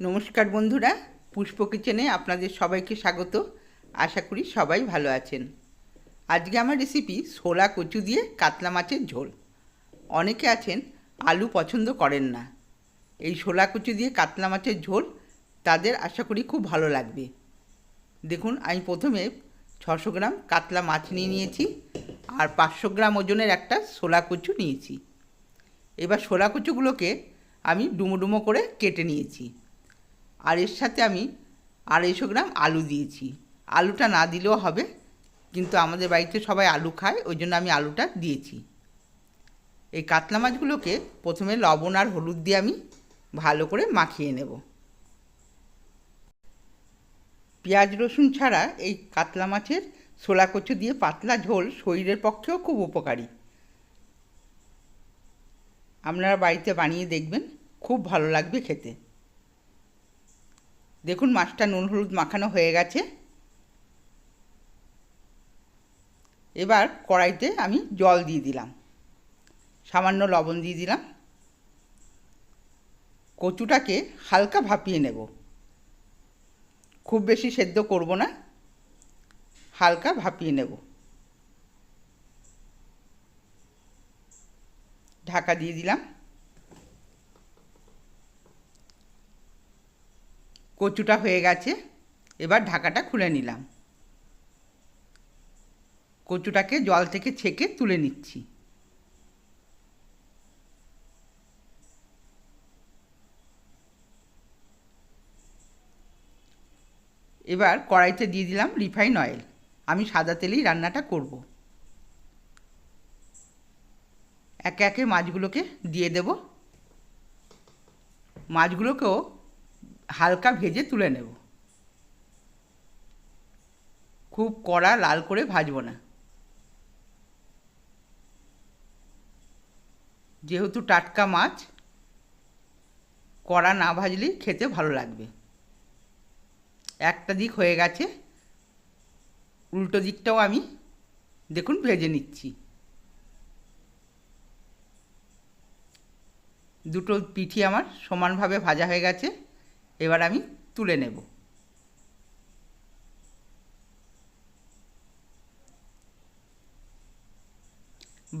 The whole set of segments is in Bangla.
নমস্কার বন্ধুরা, পুষ্প কিচেনে আপনাদের সবাইকে স্বাগত। আশা করি সবাই ভালো আছেন। আজকে আমার রেসিপি ছোলা কচু দিয়ে কাতলা মাছের ঝোল। অনেকে আছেন, আলু পছন্দ করেন না। এই ছোলা কচু দিয়ে কাতলা মাছের ঝোল তাদের আশা করি খুব ভালো লাগবে। দেখুন, আমি প্রথমে ছশো গ্রাম কাতলা মাছ নিয়ে নিয়েছি আর পাঁচশো গ্রাম ওজনের একটা ছোলা কচু নিয়েছি। এবার ছোলা কচুগুলোকে আমি ডুমো ডুমো করে কেটে নিয়েছি। আর এর সাথে আমি আড়াইশো গ্রাম আলু দিয়েছি। আলুটা না দিলেও হবে, কিন্তু আমাদের বাড়িতে সবাই আলু খায়, ওই জন্য আমি আলুটা দিয়েছি। এই কাতলা মাছগুলোকে প্রথমে লবণ আর হলুদ দিয়ে আমি ভালো করে মাখিয়ে নেব। পেঁয়াজ, রসুন ছাড়া এই কাতলা মাছের ছোলা কচু দিয়ে পাতলা ঝোল শরীরের পক্ষেও খুব উপকারী। আপনারা বাড়িতে বানিয়ে দেখবেন, খুব ভালো লাগবে খেতে। দেখুন, মাছটা নুন হলুদ মাখানো হয়ে গেছে। এবার কড়াইতে আমি জল দিয়ে দিলাম। সামান্য লবণ দিয়ে দিলাম। কচুটাকে হালকা ভাপিয়ে নেব। খুব বেশি সেদ্ধ করব না। হালকা ভাপিয়ে নেব। ঢাকা দিয়ে দিলাম। কচুটা হয়ে গেছে, এবার ঢাকাটা খুলে নিলাম। কচুটাকে জল থেকে ছেঁকে তুলে নিচ্ছি। এবার কড়াইতে দিয়ে দিলাম রিফাইন অয়েল। আমি সাদা তেলেই রান্নাটা করব। একে একে মাছগুলোকে দিয়ে দেব। মাছগুলোকেও হালকা ভেজে তুলে নেব। খুব কড়া লাল করে ভাজবো না। যেহেতু টাটকা মাছ, কড়া না ভাজলেই খেতে ভালো লাগবে। একটা দিক হয়ে গেছে, উল্টো দিকটাও আমি দেখুন ভেজে নিচ্ছি। দুটো পিঠি আমার সমানভাবে ভাজা হয়ে গেছে। এবার আমি তুলে নেব।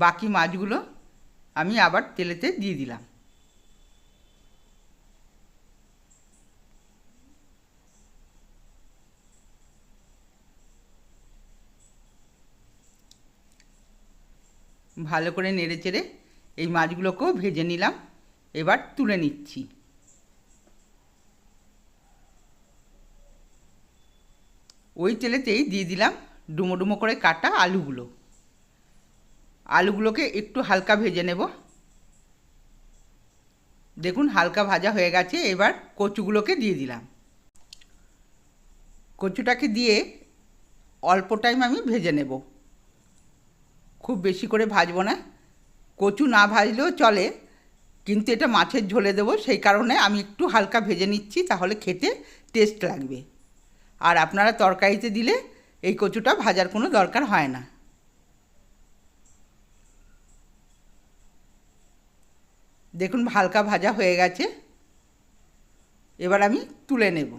বাকি মাছগুলো আমি আবার তেলেতে দিয়ে দিলাম। ভালো করে নেড়ে চেড়ে এই মাছগুলোকেও ভেজে নিলাম। এবার তুলে নিচ্ছি। ওই তেলেতেই দিয়ে দিলাম ডুমো ডুমো করে কাটা আলুগুলো। আলুগুলোকে একটু হালকা ভেজে নেব। দেখুন হালকা ভাজা হয়ে গেছে, এবার কচুগুলোকে দিয়ে দিলাম। কচুটাকে দিয়ে অল্প টাইম আমি ভেজে নেব। খুব বেশি করে ভাজবো না। কচু না ভাজলেও চলে, কিন্তু এটা মাছের ঝোলে দেবো, সেই কারণে আমি একটু হালকা ভেজে নিচ্ছি, তাহলে খেতে টেস্ট লাগবে। আর আপনারা তরকারিতে দিলে এই কচুটা ভাজার কোনো দরকার হয় না। দেখুন হালকা ভাজা হয়ে গেছে। এবার আমি তুলে নেব।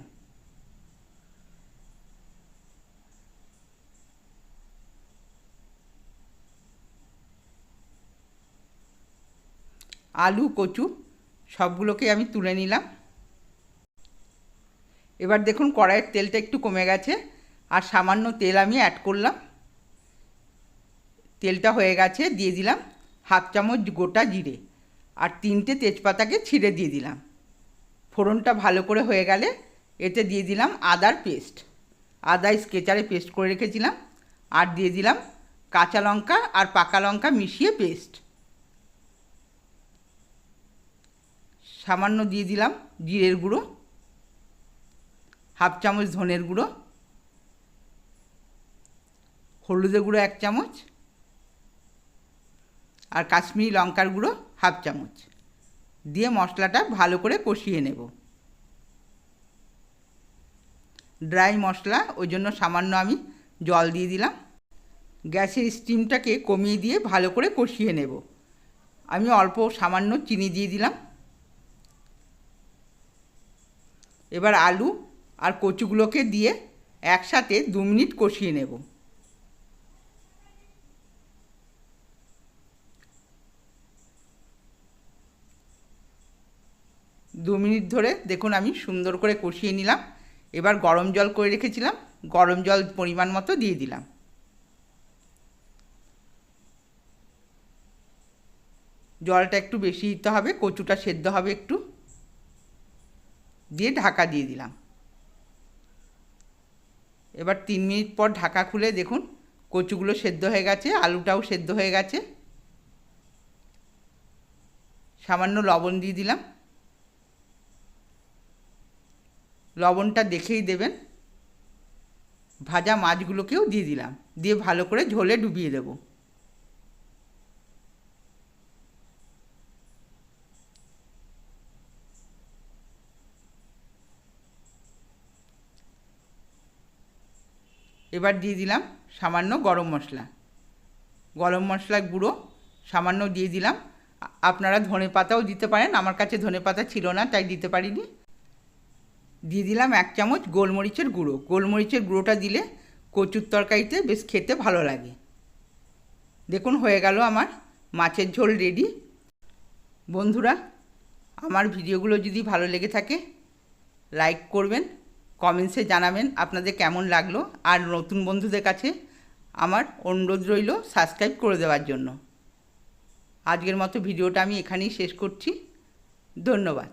আলু, কচু সবগুলোকে আমি তুলে নিলাম। এবার দেখুন কড়াইয়ের তেলটা একটু কমে গেছে, আর সামান্য তেল আমি অ্যাড করলাম। তেলটা হয়ে গেছে, দিয়ে দিলাম হাফ চামচ গোটা জিরে, আর তিনটে তেজপাতাকে ছিঁড়ে দিয়ে দিলাম। ফোড়নটা ভালো করে হয়ে গেলে এতে দিয়ে দিলাম আদার পেস্ট। আদা স্কেচারে পেস্ট করে রেখেছিলাম, আর দিয়ে দিলাম কাঁচা লঙ্কা আর পাকা লঙ্কা মিশিয়ে পেস্ট। সামান্য দিয়ে দিলাম জিরের গুঁড়ো। হাফ চামচ ধনের গুঁড়ো, হলুদের গুঁড়ো এক চামচ, আর কাশ্মীরি লঙ্কার গুঁড়ো হাফ চামচ। দিয়ে মশলাটা ভালো করে কষিয়ে নেব। ড্রাই মশলা, ওই জন্য সামান্য আমি জল দিয়ে দিলাম। গ্যাসের স্টিমটাকে কমিয়ে দিয়ে ভালো করে কষিয়ে নেব। আমি অল্প সামান্য চিনি দিয়ে দিলাম। এবার আলু আর কচুগুলোকে দিয়ে একসাথে দু মিনিট কষিয়ে নেব। দু মিনিট ধরে দেখুন আমি সুন্দর করে কষিয়ে নিলাম। এবার গরম জল করে রেখেছিলাম। গরম জল পরিমাণ মতো দিয়ে দিলাম। জলটা একটু বেশি দিতে হবে, কচুটা সেদ্ধ হবে একটু। দিয়ে ঢাকা দিয়ে দিলাম। এবার তিন মিনিট পর ঢাকা খুলে দেখুন, কচুগুলো সেদ্ধ হয়ে গেছে, আলুটাও সেদ্ধ হয়ে গেছে। সামান্য লবণ দিয়ে দিলাম। লবণটা দেখেই দেবেন। ভাজা মাছগুলোকেও দিয়ে দিলাম। দিয়ে ভালো করে ঝোলে ডুবিয়ে দেবো। এবার দিয়ে দিলাম সামান্য গরম মশলা। গরম মশলা গুঁড়ো সামান্য দিয়ে দিলাম। আপনারা ধনে পাতাও দিতে পারেন, আমার কাছে ধনে পাতা ছিল না, তাই দিতে পারিনি। দিয়ে দিলাম এক চামচ গোলমরিচের গুঁড়ো। গোলমরিচের গুঁড়োটা দিলে কচুর তরকারিতে বেশ খেতে ভালো লাগে। দেখুন, হয়ে গেল আমার মাছের ঝোল রেডি। বন্ধুরা, আমার ভিডিওগুলো যদি ভালো লেগে থাকে, লাইক করবেন কমেন্টসে জানাবেন আপনাদের কেমন লাগল আর নতুন বন্ধুদের কাছে আমার অনুরোধ রইল সাবস্ক্রাইব করে দেওয়ার জন্য। আজকের মতো ভিডিওটা আমি এখানেই শেষ করছি। ধন্যবাদ।